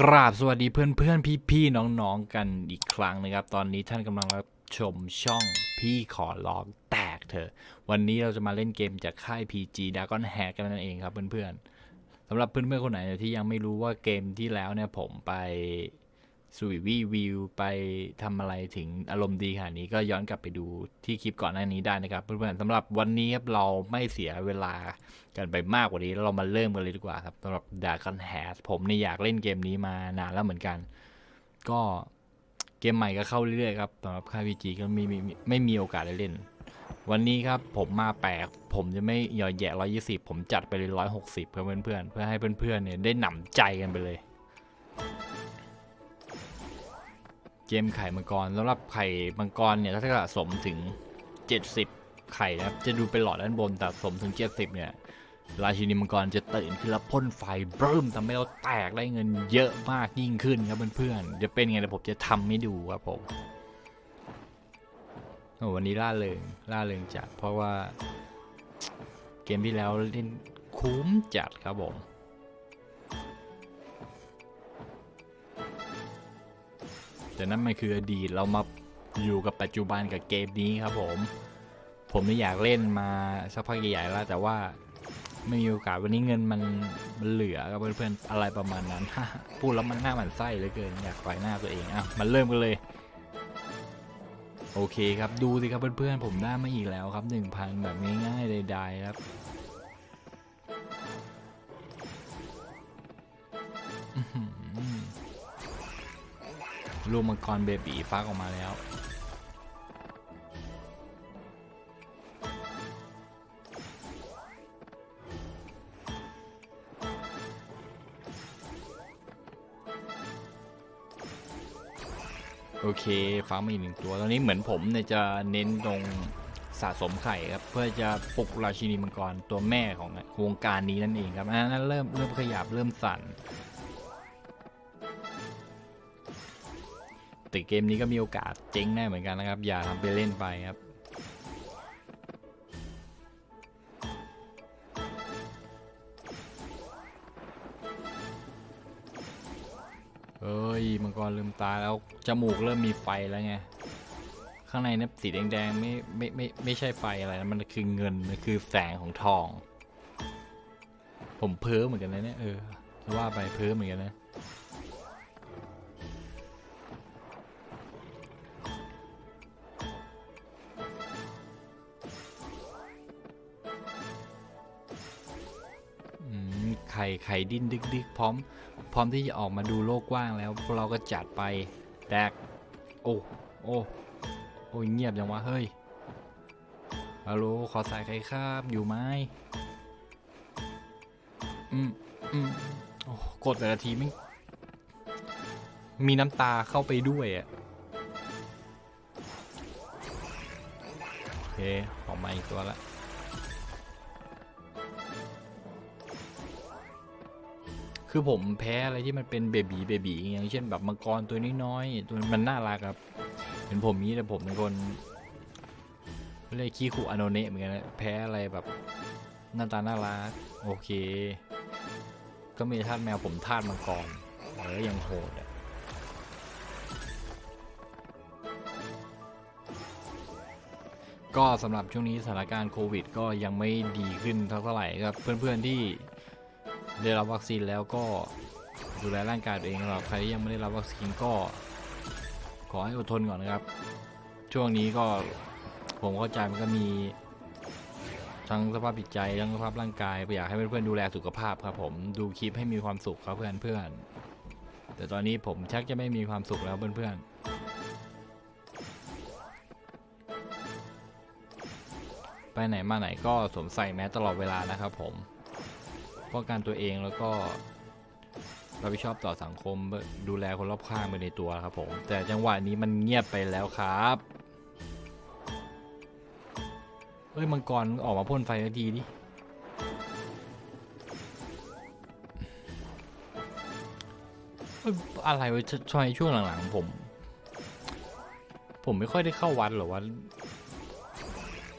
กราบสวัสดีเพื่อนเพื่อนพี่พี่ๆน้องๆกันอีกครั้งนะครับ ตอนนี้ท่านกำลังรับชมช่องพี่ขอลองแตกเถอะ วันนี้เราจะมาเล่นเกมจากค่าย PG Dragon Hack กันนั่นเองครับเพื่อนๆสำหรับเพื่อนๆคนไหนที่ยังไม่รู้ว่าเกมที่แล้วเนี่ยผมไป สวีวีวิวไปทำอะไรถึงอารมณ์ดีขนาดนี้ก็ย้อนกลับไปดูที่คลิปก่อนหน้านี้ได้นะครับเพื่อนๆสำหรับวันนี้ครับเราไม่เสียเวลากันไปมากกว่านี้แล้วเรามาเริ่มกันเลยดีกว่าครับสำหรับ Dragon h a s ผมเนี่ยอยากเล่นเกมนี้มานานแล้วเหมือนกัน ก็เกมใหม่ก็เข้าเรื่อยๆครับสำหรับค่ายพีจีก็ไม่มีไม่มีโอกาสได้เล่น วันนี้ครับผมมาแปลกผมจะไม่หย่อแย่ร้อยยี่สิบผมจัดไปเลยร้อยหกสิบเพื่อนเพื่อนๆเพื่อให้เพื่อนๆเนี่ยได้หนำใจกันไปเลย เกมไข่มังกรสำหรับไข่มังกรเนี่ยถ้าสะสมถึง 70 ไข่นะครับจะดูเป็นหลอดด้านบนแต่สมถึง 70 เนี่ยราชินีมังกรจะตื่นขึ้นแล้วพ่นไฟเบิ่มทำให้เราแตกได้เงินเยอะมากยิ่งขึ้นครับเพื่อนๆจะเป็นไงเดี๋ยวผมจะทำให้ดูครับผมโอ้วันนี้ล่าเริงล่าเริงจัดเพราะว่าเกมที่แล้วเล่นคุ้มจัดครับผม แต่นั่นมันคืออดีตเรามาอยู่กับปัจจุบันกับเกมนี้ครับผม ผมไม่อยากเล่นมาสักพักใหญ่ๆแล้ว แต่ว่าไม่มีโอกาสวันนี้เงินมันมันเหลือกับเพื่อนๆอะไรประมาณนั้นพูดแล้วมันหน้าหมันไส้เหลือเกินอยากต่อยหน้าตัวเองอะมันเริ่มกันเลย โอเคครับดูสิครับเพื่อนๆผมได้มาอีกแล้วครับ 1,000 แบบง่ายๆใดๆครับ ลูกมังกรเบบีฟักออกมาแล้วโอเคฟ้ามาอีกหนึ่งตัว ตอนนี้เหมือนผมเนี่ยจะเน้นตรงสะสมไข่ครับ เพื่อจะปลุกราชินีมังกรตัวแม่ของวงการนี้นั่นเองครับอันนั้นเริ่มเริ่มขยับเริ่มสั่น แต่เกมนี้ก็มีโอกาสเจ๊งแน่เหมือนกันนะครับ อย่าทำไปเล่นไปครับเอ้ยมังกรลืมตาแล้วจมูกเริ่มมีไฟแล้วไงข้างในนั้นสีแดงๆไม่ไม่ไม่ไม่ใช่ไฟอะไรนะมันคือเงินมันคือแสงของทอง ผมเพ้อเหมือนกันนะเนี่ยเออจะว่าไปเพ้อเหมือนกันนะ ไข่ไข่ดิ้นดึกดึกพร้อม พร้อมที่จะออกมาดูโลกกว้างแล้วพวกเราก็จัดไปแดกโอ้โอ้โอ้ยเงียบจังวะเฮ้ยฮัลโหลขอสายใครครับอยู่ไหมอืมอืมโอ้กดแต่ละทีไม่มีน้ำตาเข้าไปด้วยอะโอเคออกมาอีกตัวละ คือผมแพ้อะไรที่มันเป็นเบบีเบบีอย่างเช่นแบบมังกรตัวน้อยๆตัวมันน่ารักครับเห็นผมนี้แต่ผมเป็นคนเรียกขี้ขู่อโนเนะเหมือนกันแพ้อะไรแบบหน้าตาน่ารักโอเค ก็มีทาสแมวผมทาสมังกรเออยังโหดอะก็สำหรับช่วงนี้สถานการณ์โควิด ก็ยังไม่ดีขึ้นเท่าไหร่ครับเพื่อนๆที่ ได้รับวัคซีนแล้วก็ดูแลร่างกายตัวเองสำหรับใครที่ยังไม่ได้รับวัคซีนก็ ขอให้อดทนก่อนนะครับ ช่วงนี้ก็ผมเข้าใจมันก็มี ทั้งสภาพจิตใจทั้งสภาพร่างกายอยากให้เพื่อนๆดูแลสุขภาพครับผมดูคลิปให้มีความสุขครับเพื่อนๆแต่ตอนนี้ผมชักจะไม่มีความสุขแล้วเพื่อนๆไปไหนมาไหนก็สวมใส่แมสตลอดเวลานะครับผม ป้องกันตัวเองแล้วก็รับผิดชอบต่อสังคมดูแลคนรอบข้างไปในตัวครับผม แต่จังหวะนี้มันเงียบไปแล้วครับเฮ้ยมังกรออกมาพ่นไฟสักทีดิอะไรวะชช่วยช่วงหลังๆผม ผมไม่ค่อยได้เข้าวัดหรอวะ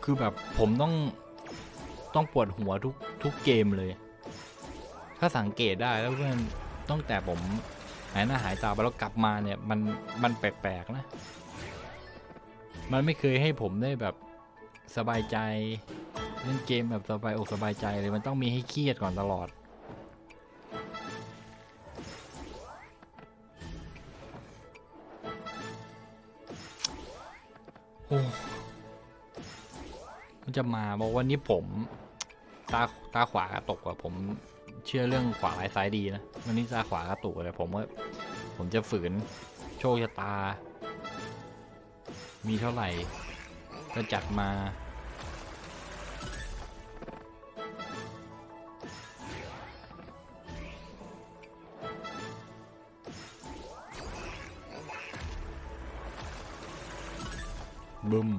คือแบบผมต้องต้องปวดหัวทุกทุกเกมเลย ถ้าสังเกตได้แล้วเพื่อนตั้งแต่ผมหายหน้าหายตาไปแล้วกลับมาเนี่ยมันมันแปลกๆนะ มันไม่เคยให้ผมได้แบบสบายใจเล่นเกมแบบสบายอกสบายใจเลยมันต้องมีให้เครียดก่อนตลอดโอ้มันจะมาบอกวันนี้ผม ตาตาขวาตกระตกอะผม เชื่อเรื่องขวาร้ายซ้ายดีนะ วันนี้ตาขวากระตุกแต่ผมว่าผมจะฝืนโชคชะตา มีเท่าไหร่ก็จัดมาบึ้ม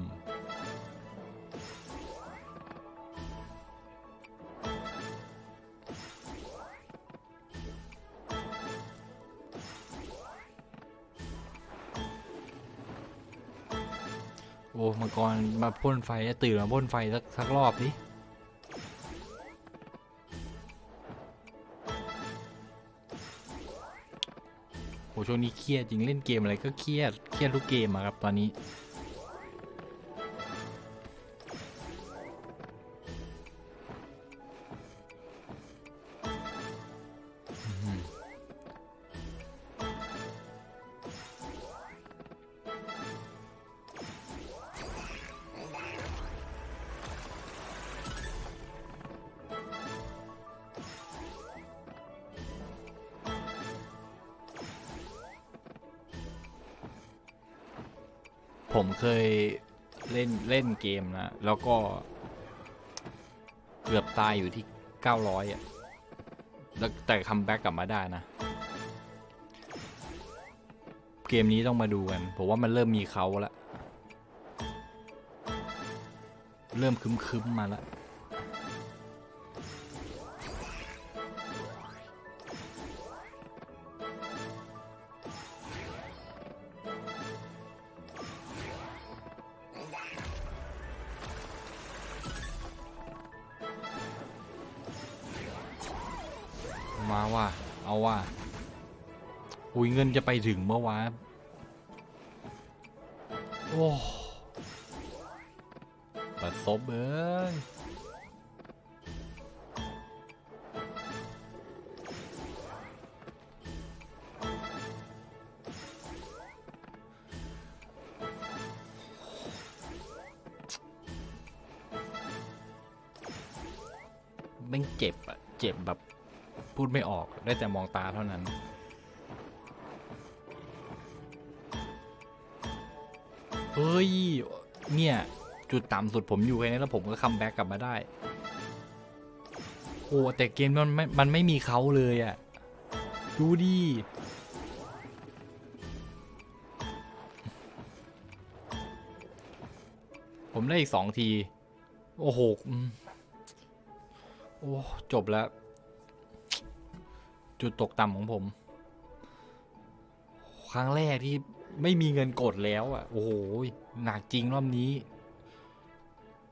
อ้มังกรมาพ่นไฟตื่นมาพ่นไฟสักสักรอบดิโหช่วงนี้เครียดจริงเล่นเกมอะไรก็เครียดเครียดทุกเกมอะครับตอนนี้ ผมเคยเล่นเล่นเกมนะ แล้วก็ เกือบตายอยู่ที่ 900อะแล้วแต่คัมแบ็กกลับมาได้นะ เกมนี้ต้องมาดูกัน ผมว่ามันเริ่มมีเขาแล้วเริ่มคึมๆมาแล้ว มาว่าเอาว่าอุยเงินจะไปถึงเมื่อวานโอ้ปัดซบเอ้ยแม่งเจ็บอะเจ็บแบบ พูดไม่ออกได้แต่มองตาเท่านั้น เฮ้ย เนี่ย จุดต่ำสุดผมอยู่แค่นี้แล้วผมก็คัมแบ็กกลับมาได้ โอ้แต่เกมมันไม่มันไม่มีเขาเลยอะ่ะดูดิผมได้อีกสองที โอ้โห โอ้ จบแล้ว จุดตกต่ำของผม ครั้งแรกที่ไม่มีเงินกดแล้วอะโอ้โหหนักจริงรอบนี้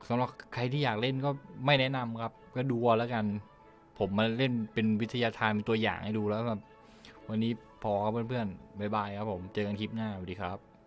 สำหรับใครที่อยากเล่นก็ไม่แนะนำครับ ก็ดูแล้วกัน ผมมาเล่นเป็นวิทยาทานเป็นตัวอย่างให้ดูแล้วแบบวันนี้พอครับเพื่อนๆบ๊ายบายครับผม เจอกันคลิปหน้าสวัสดีครับ